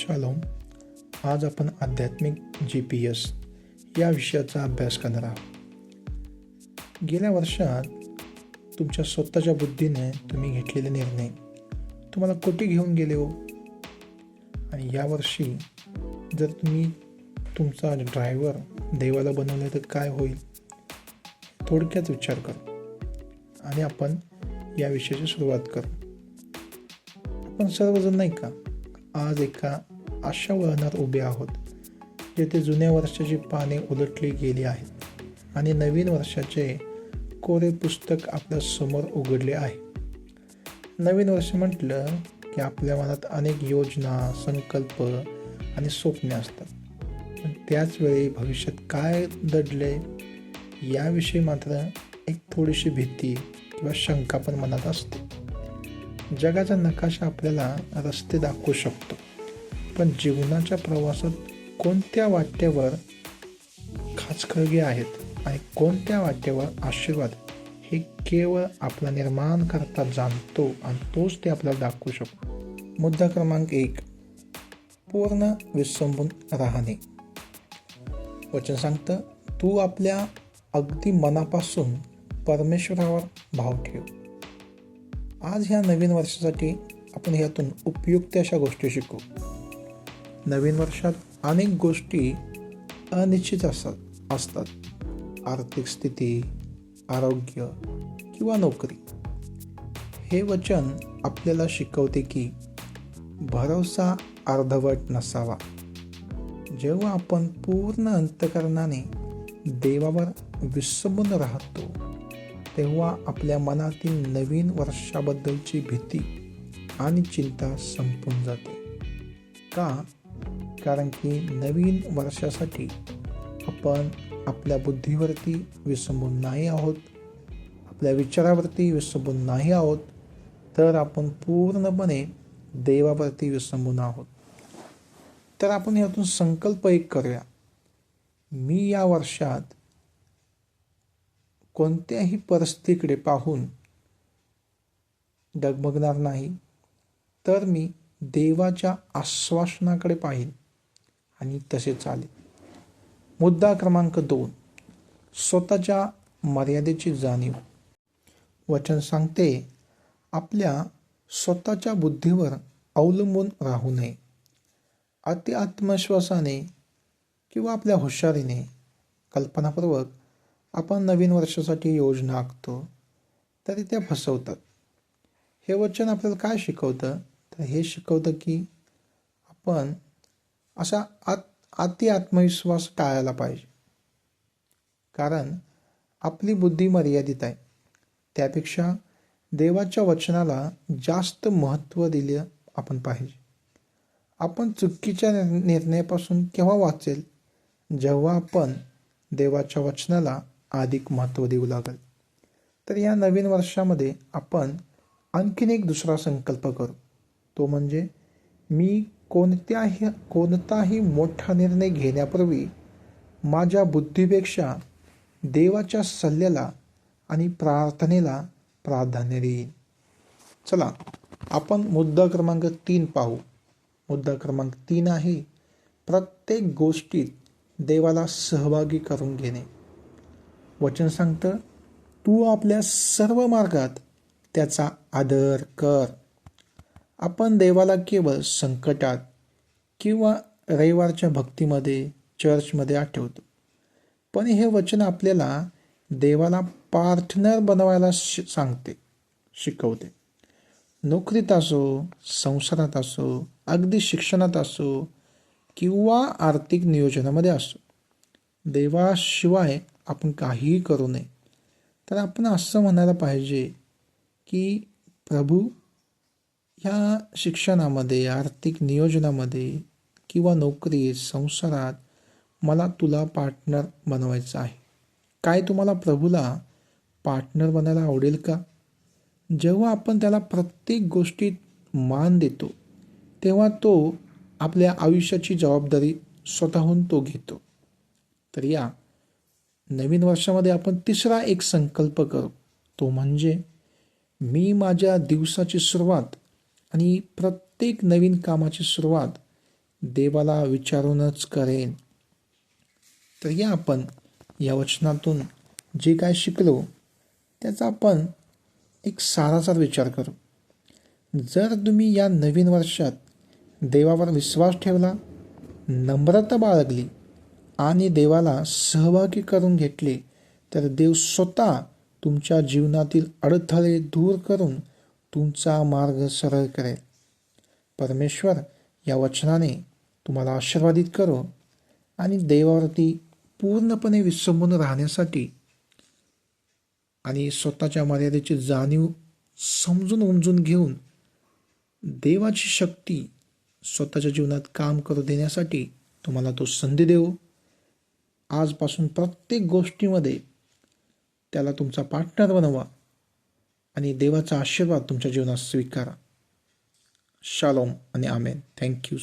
Shalom आज आपण आध्यात्मिक जी पी एस या विषयाचा अभ्यास करणार आहोत. गेल्या वर्षात तुमच्या स्वतःच्या बुद्धीने तुम्ही घेतलेले निर्णय तुम्हाला कुठे घेऊन गेले हो. आणि यावर्षी जर तुम्ही तुमचा ड्रायव्हर देवाला बनवलं तर काय होईल? थोडक्यात विचार कर. आणि आपण या विषयाची सुरुवात करू. आपण सर्वजण नाही का आज एका अशा वळणात उभे आहोत जेथे जुन्या वर्षाची पाने उलटली गेली आहेत आणि नवीन वर्षाचे कोरे पुस्तक आपल्यासमोर उघडले आहे. नवीन वर्ष म्हटलं की आपल्या मनात अनेक योजना संकल्प आणि स्वप्ने असतात. पण भविष्यात काय दडले याविषयी मात्र एक थोडीशी भीती किंवा शंका पण मनात असते. जगाचा नकाशा आपल्याला रस्ते दाखवू शकतो. पण जीवनाच्या प्रवासात कोणत्या वाटेवर खाचखळगे आहेत आणि कोणत्या वाटेवर आशीर्वाद हे केवळ आपला निर्माण करता जाणतो आणि तोच ते आपल्याला दाखवू शकतो. मुद्दा क्रमांक एक पूर्ण विसंबून राहणे. वचन सांगतं तू आपल्या अगदी मनापासून परमेश्वरावर भाव ठेव. आज ह्या नवीन वर्षासाठी आपण ह्यातून उपयुक्त अशा गोष्टी शिकू. नवीन वर्षात अनेक गोष्टी अनिश्चित असतात असतात. आर्थिक स्थिती आरोग्य किंवा नोकरी. हे वचन आपल्याला शिकवते की भरोसा अर्धवट नसावा. जेव्हा आपण पूर्ण अंतकरणाने देवावर विसंबून राहतो तेव्हा आपल्या मनातील नवीन वर्षाबद्दलची भीती आणि चिंता संपून जाते. का? कारण की नवीन वर्षासाठी आपण आपल्या बुद्धीवरती विसंबून नाही आहोत आपल्या विचारावरती विसंबून नाही आहोत तर आपण पूर्णपणे देवावरती विसंबून आहोत. तर आपण यातून संकल्प एक करूया. मी या वर्षात कोणत्याही परिस्थितीकडे पाहून डगमगणार नाही तर मी देवाच्या आश्वासनाकडे पाहीन. आणि तसे चालेल मुद्दा क्रमांक दोन. स्वतःच्या मर्यादेची जाणीव. वचन सांगते आपल्या स्वतःच्या बुद्धीवर अवलंबून राहू नये. अति आत्मविश्वासाने किंवा आपल्या हुशारीने कल्पनापूर्वक आपण नवीन वर्षासाठी योजना आखतो तरी त्या फसवतात. हे वचन आपल्याला काय शिकवतं? तर हे शिकवतं की आपण असा आत अति आत्मविश्वास टाळायला पाहिजे. कारण आपली बुद्धी मर्यादित आहे. त्यापेक्षा देवाच्या वचनाला जास्त महत्त्व दिले आपण पाहिजे. आपण चुकीच्या निर् निर्णयापासून केव्हा वाचेल? जेव्हा आपण देवाच्या वचनाला अधिक महत्त्व देऊ लागेल. तर या नवीन वर्षामध्ये आपण आणखीन एक दुसरा संकल्प करू. तो म्हणजे मी कोणत्याही कोणताही मोठा निर्णय घेण्यापूर्वी माझ्या बुद्धीपेक्षा देवाच्या सल्ल्याला आणि प्रार्थनेला प्राधान्य देईन. चला आपण मुद्दा क्रमांक तीन पाहू. मुद्दा क्रमांक तीन आहे प्रत्येक गोष्टीत देवाला सहभागी करून घेणे. वचन सांगतं तू आपल्या सर्व मार्गात त्याचा आदर कर. आपण देवाला केवळ संकटात किंवा रविवारच्या भक्तीमध्ये चर्चमध्ये आठवतो. पण हे वचन आपल्याला देवाला पार्टनर बनवायला शि सांगते शिकवते. नोकरीत असो संसारात असो अगदी शिक्षणात असो किंवा आर्थिक नियोजनामध्ये असो देवाशिवाय आपण काहीही करू नये. तर आपण असं म्हणायला पाहिजे की प्रभू ह्या शिक्षणामध्ये आर्थिक नियोजनामध्ये किंवा नोकरी संसारात मला तुला पार्टनर बनवायचं आहे. काय तुम्हाला प्रभूला पार्टनर बनायला आवडेल का? जेव्हा आपण त्याला प्रत्येक गोष्टीत मान देतो तेव्हा तो आपल्या आयुष्याची जबाबदारी स्वतःहून तो घेतो. तर या नवीन वर्षामध्ये आपण तिसरा एक संकल्प करू. तो म्हणजे मी माझ्या दिवसाची सुरुवात आणि प्रत्येक नवीन कामाची सुरुवात देवाला विचारूनच करेन. तर या आपण या वचनातून जे काय शिकलो त्याचा आपण एक सारासार विचार करू. जर तुम्ही या नवीन वर्षात देवावर विश्वास ठेवला नम्रता बाळगली आणि देवाला सहभागी करून घेतले तर देव स्वतः तुमच्या जीवनातील अडथळे दूर करून तुमचा मार्ग सरळ करेल. परमेश्वर या वचनाने तुम्हाला आशीर्वादित करो आणि देवावरती पूर्णपणे विसंबून राहण्यासाठी आणि स्वतःच्या मर्यादेची जाणीव समजून उमजून घेऊन देवाची शक्ती स्वतःच्या जीवनात काम करू देण्यासाठी तुम्हाला तो संधी देऊ. आजपासून प्रत्येक गोष्टीमध्ये त्याला तुमचा पार्टनर बनवा. आणि देवाचा आशीर्वाद तुमच्या जीवनात स्वीकारा. शालोम आणि आमेन. थँक्यू